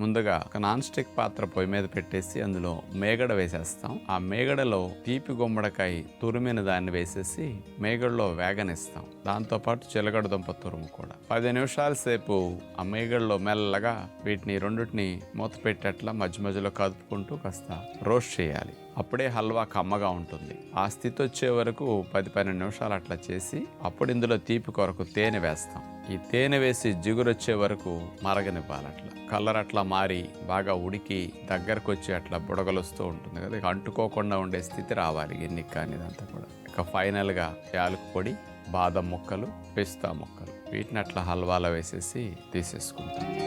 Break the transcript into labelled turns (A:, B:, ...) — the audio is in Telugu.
A: ముందుగా ఒక నాన్ స్టిక్ పాత్ర పొయ్యి మీద పెట్టేసి అందులో మేగడ వేసేస్తాం. ఆ మేగడలో తీపి గుమ్మడికాయ తురిమిన దాన్ని వేసేసి మేగడలో వేగనిస్తాం. దాంతో పాటు చిలగడ దుంప తురుము కూడా. పది నిమిషాల సేపు ఆ మేగడలో మెల్లగా వీటిని రెండుటిని మూత పెట్టేట్లా మధ్య మధ్యలో కదుపుకుంటూ కాస్త రోస్ట్ చేయాలి. అప్పుడే హల్వా కమ్మగా ఉంటుంది. ఆ స్థితి వచ్చే వరకు పది పన్నెండు నిమిషాలు అట్లా చేసి అప్పుడు ఇందులో తీపి కొరకు తేనె వేస్తాం. ఈ తేనె వేసి జిగురొచ్చే వరకు మరగనివ్వాలి అట్లా. కలర్ అట్లా మారి బాగా ఉడికి దగ్గరకు వచ్చి అట్లా బుడగలొస్తూ ఉంటుంది కదా ఇక అంటుకోకుండా ఉండే స్థితి రావాలి గిన్నెకి కానీ ఇదంతా కూడా. ఇక ఫైనల్గా యాలకు పొడి బాదం ముక్కలు పిస్తా ముక్కలు. వీటిని అట్లా హల్వాలో వేసేసి తీసేసుకుంటాం.